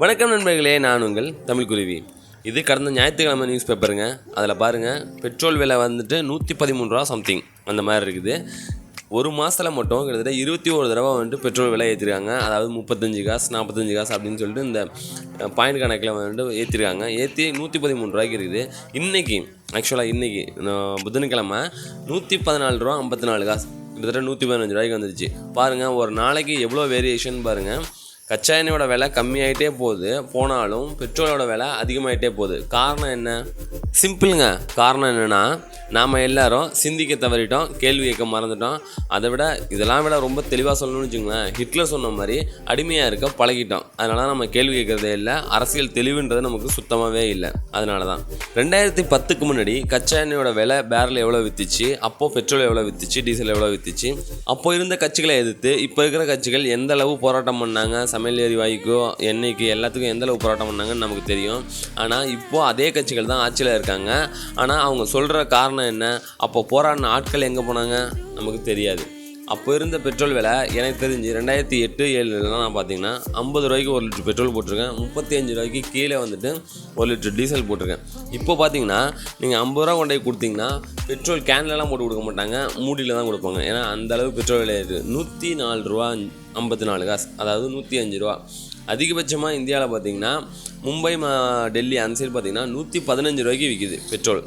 வணக்கம் நண்பர்களே நான் உங்கள் தமிழ் குருவி. இது கடந்த ஞாயிற்றுக்கிழமை நியூஸ் பேப்பருங்க அதில் பாருங்கள் பெட்ரோல் விலை வந்துட்டு நூற்றி பதிமூணு ரூபா சம்திங் அந்த மாதிரி இருக்குது. ஒரு மாதத்தில் மட்டும் கிட்டத்தட்ட இருபத்தி ஒரு தடவை வந்துட்டு பெட்ரோல் விலை ஏற்றிருக்காங்க அதாவது முப்பத்தஞ்சு காசு நாற்பத்தஞ்சு காசு அப்படின்னு சொல்லிட்டு இந்த பாயிண்ட் கணக்கில் வந்துட்டு ஏற்றிருக்காங்க ஏற்றி நூற்றி பதிமூணு ரூபாய்க்கு இருக்குது. இன்றைக்கி ஆக்சுவலாக இன்றைக்கி புதன்கிழமை நூற்றி பதினாலு ரூபா ஐம்பத்தி நாலு காசு. கிட்டத்தட்ட நூற்றி பதினஞ்சு ரூபாய்க்கு வந்துருச்சு. பாருங்கள் ஒரு நாளைக்கு எவ்வளோ வேரியேஷன் பாருங்கள் கச்சா எண்ணெயோட விலை கம்மியாயிட்டே போகுது. போனாலும் பெட்ரோலோட விலை அதிகமாயிட்டே போகுது. காரணம் என்ன? சிம்பிளுங்க. காரணம் என்னென்னா நாம் எல்லாரும் சிந்திக்க தவறிட்டோம் கேள்வி கேட்க மறந்துட்டோம். அதை விட இதெல்லாம் விட ரொம்ப தெளிவாக சொல்லணும்னு வச்சுங்களேன் ஹிட்லர் சொன்ன மாதிரி அடிமையாக இருக்க பழகிட்டோம். அதனால நம்ம கேள்வி கேட்குறதே இல்லை அரசியல் தெளிவுன்றது நமக்கு சுத்தமாகவே இல்லை. அதனால தான் ரெண்டாயிரத்தி பத்துக்கு முன்னாடி கச்சா எண்ணெயோட விலை பேரல் எவ்வளோ வித்துச்சு? அப்போது பெட்ரோல் எவ்வளோ வித்துச்சு? டீசல் எவ்வளோ வித்துச்சு? அப்போ இருந்த கட்சிகளை எதிர்த்து இப்போ இருக்கிற கட்சிகள் எந்த அளவு போராட்டம் பண்ணாங்க? சமையல் எரிவாயுக்கோ எண்ணெய்க்கு எல்லாத்துக்கும் எந்த அளவு போராட்டம் பண்ணாங்கன்னு நமக்கு தெரியும். ஆனால் இப்போது அதே கட்சிகள் தான் ஆட்சியில் இருக்காங்க. ஆனால் அவங்க சொல்கிற காரணம் என்ன? அப்போ போராடின ஆட்கள் எங்கே போனாங்க? நமக்கு தெரியாது. அப்போ இருந்த பெட்ரோல் விலை எனக்கு தெரிஞ்சு ரெண்டாயிரத்தி எட்டு ஏழுலாம் நான் பார்த்தீங்கன்னா ஐம்பது ரூபாய்க்கு ஒரு லிட்டர் பெட்ரோல் போட்டிருக்கேன். முப்பத்தி அஞ்சு ரூபாய்க்கு கீழே வந்துட்டு ஒரு லிட்டர் டீசல் போட்டிருக்கேன். இப்போ பார்த்தீங்கன்னா நீங்கள் ஐம்பது ரூபா கொண்டு போய் கொடுத்தீங்கன்னா பெட்ரோல் கேன்லலாம் போட்டு கொடுக்க மாட்டாங்க. மூடியில் தான் கொடுப்பாங்க. ஏன்னா அந்தளவு பெட்ரோல் விலை இருக்குது நூற்றி நாலு ரூபா ஐம்பத்தி நாலு காசு. அதாவது நூற்றி அஞ்சு ரூபா. அதிகபட்சமாக இந்தியாவில் பார்த்தீங்கன்னா மும்பை மா டெல்லி அந்த சைடு பார்த்தீங்கன்னா நூற்றி பதினஞ்சு ரூபாய்க்கு விற்கிது பெட்ரோல்.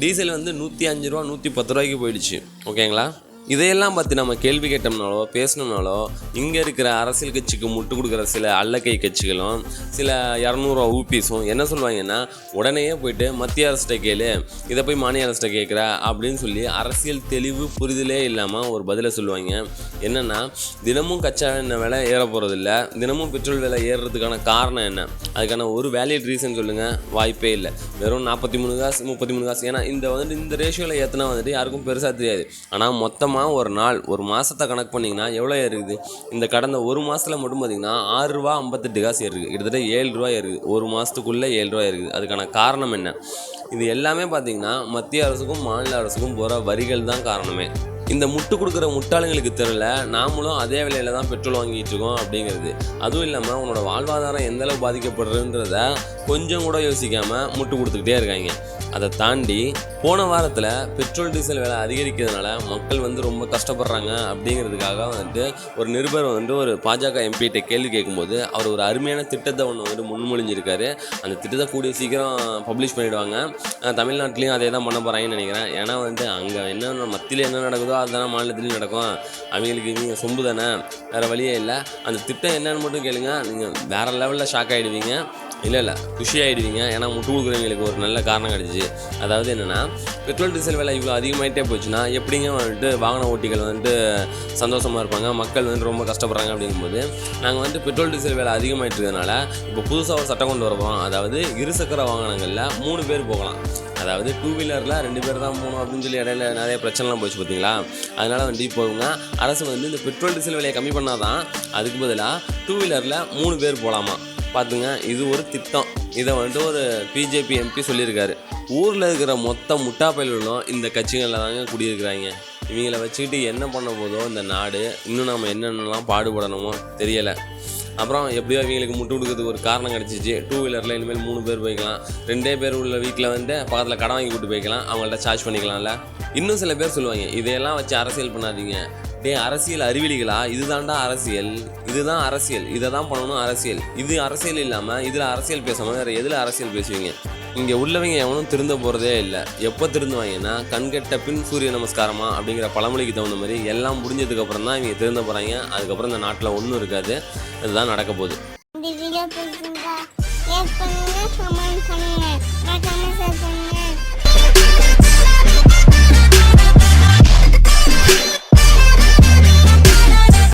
டீசல் வந்து நூற்றி அஞ்சு ரூபா நூற்றி பத்து ரூபாய்க்கு போயிடுச்சு. ஓகேங்களா? இதையெல்லாம் பற்றி நம்ம கேள்வி கேட்டோம்னாலோ பேசணும்னாலோ இங்கே இருக்கிற அரசியல் கட்சிக்கு முட்டு கொடுக்குற சில அல்லக்கை கட்சிகளும் சில இரநூறுவா ஊபிஸும் என்ன சொல்லுவாங்கன்னா உடனே போயிட்டு மத்திய அரசிட்ட கேளு இதை போய் மாநில அரசிட்ட கேட்குற அப்படின்னு சொல்லி அரசியல் தெளிவு புரிதலே இல்லாமல் ஒரு பதிலை சொல்லுவாங்க. என்னென்னா தினமும் கச்சா எண்ணெய் விலை ஏற போகிறதில்ல தினமும் பெட்ரோல் விலை ஏறுறதுக்கான காரணம் என்ன? அதுக்கான ஒரு வேலிட் ரீசன் சொல்லுங்கள் வாய்ப்பே இல்லை. வெறும் நாற்பத்தி மூணு காசு முப்பத்தி மூணு காசு. ஏன்னா இந்த வந்துட்டு இந்த ரேஷியோவில் ஏற்றினா வந்துட்டு யாருக்கும் பெருசாக தெரியாது. ஆனால் மொத்தமாக ஒரு நாள் ஒரு மாதத்தை கணக்கு பண்ணிங்கன்னா எவ்வளோ இருக்குது இந்த கடந்த ஒரு மாதத்தில் மட்டும் பார்த்தீங்கன்னா ஆறுரூவா ஐம்பத்தெட்டு காசு ஏறுது கிட்டத்தட்ட ஏழு ரூபா இருக்குது ஒரு மாதத்துக்குள்ளே ஏழு ரூபா இருக்குது அதுக்கான காரணம் என்ன? இது எல்லாமே பார்த்தீங்கன்னா மத்திய அரசுக்கும் மாநில அரசுக்கும் போகிற வரிகள் தான் காரணமே. இந்த முட்டு கொடுக்குற முட்டாளுங்களுக்கு தெரில நாமளும் அதே விலையில் தான் பெட்ரோல் வாங்கிட்டு இருக்கோம் அப்படிங்கிறது. அதுவும் இல்லாமல் உன்னோட வாழ்வாதாரம் எந்தளவு பாதிக்கப்படுறதுன்றத கொஞ்சம் கூட யோசிக்காமல் முட்டு கொடுத்துக்கிட்டே இருக்காங்க. அதை தாண்டி போன வாரத்தில் பெட்ரோல் டீசல் விலை அதிகரிக்கிறதுனால மக்கள் வந்து ரொம்ப கஷ்டப்படுறாங்க அப்படிங்கிறதுக்காக வந்துட்டு ஒரு நிருபர் வந்துட்டு ஒரு பாஜக எம்பிகிட்ட கேள்வி கேட்கும்போது அவர் ஒரு அருமையான திட்டத்தை ஒன்று வந்துட்டு முன்மொழிஞ்சிருக்காரு. அந்த திட்டத்தை கூடிய சீக்கிரம் பப்ளிஷ் பண்ணிவிடுவாங்க தமிழ்நாட்டிலையும் அதே தான் பண்ண போகிறாங்கன்னு நினைக்கிறேன். ஏன்னா வந்துட்டு அங்கே என்ன மத்தியில் என்ன நடக்குதோ அதுதானே மாநிலத்திலையும் நடக்கும். அவங்களுக்கு நீங்கள் சொம்பு தானே. வேறு வழியே இல்லை. அந்த திட்டம் என்னன்னு மட்டும் கேளுங்க. நீங்கள் வேறு லெவலில் ஷாக் ஆகிடுவீங்க இல்லை இல்லை குஷி ஆகிடுவீங்க ஏன்னா முட்டு கொடுக்குறவங்களுக்கு ஒரு நல்ல காரணம் கிடச்சிச்சு. அதாவது என்னென்னா பெட்ரோல் டீசல் விலை இவ்வளோ அதிகமாகிட்டே போச்சுன்னா எப்படிங்க வந்துட்டு வாகன ஓட்டிகள் வந்துட்டு சந்தோஷமாக இருப்பாங்க? மக்கள் வந்து ரொம்ப கஷ்டப்படுறாங்க அப்படிங்கும்போது நாங்கள் வந்து பெட்ரோல் டீசல் விலை அதிகமாகிட்டு இருக்கிறதுனால இப்போ புதுசாக ஒரு சட்டம் கொண்டு வரப்போம் அதாவது இருசக்கர வாகனங்களில் மூணு பேர் போகலாம். அதாவது டூ வீலரில் ரெண்டு பேர் தான் போகணும் அப்படின்னு சொல்லி இடையில நிறைய பிரச்சனைலாம் போச்சு பார்த்தீங்களா அதனால் வந்து இப்போங்க அரசு வந்து இந்த பெட்ரோல் டீசல் விலையை கம்மி பண்ணால் தான் அதுக்கு பதிலாக டூ வீலரில் மூணு பேர் போகலாமா பார்த்துங்க இது ஒரு திட்டம். இதை வந்துட்டு ஒரு பிஜேபி எம்பி சொல்லியிருக்காரு. ஊரில் இருக்கிற மொத்த முட்டா பயல்களும் இந்த கட்சிகளில் தாங்க குடியிருக்கிறாங்க. இவங்களை வச்சுக்கிட்டு என்ன பண்ண போதோ இந்த நாடு இன்னும் நம்ம என்னென்னலாம் பாடுபடணுமோ தெரியலை. அப்புறம் எப்படியோ இவங்களுக்கு முட்டு கொடுக்கறதுக்கு ஒரு காரணம் கிடச்சிச்சு. டூ வீலரில் இனிமேல் மூணு பேர் போய்க்கலாம். ரெண்டே பேர் உள்ள வீட்டில் வந்து பக்கத்தில் கடன் வாங்கி கூட்டு போய்க்கலாம். அவங்கள்ட்ட சார்ஜ் பண்ணிக்கலாம்ல. இன்னும் சில பேர் சொல்லுவாங்க இதையெல்லாம் வச்சு அரசியல் பண்ணாதீங்க. டே அரசியல் அறிவிலிகளா? இதுதான்டா அரசியல். இதுதான் அரசியல். இதை தான் பண்ணணும் அரசியல். இது அரசியல் இல்லாமல் இதில் அரசியல் பேசாமல் வேறு எதில் அரசியல் பேசுவீங்க? இங்கே உள்ளவங்க எவனும் திருந்த போகிறதே இல்லை. எப்போ திருந்துவாங்கன்னா கண்கெட்ட பின் சூரிய நமஸ்காரமா அப்படிங்கிற பழமொழிக்கு தகுந்த மாதிரி எல்லாம் முடிஞ்சதுக்கப்புறம் தான் இவங்க திருந்த போகிறாங்க அதுக்கப்புறம் இந்த நாட்டில் ஒன்றும் இருக்காது. இதுதான் நடக்க போகுது.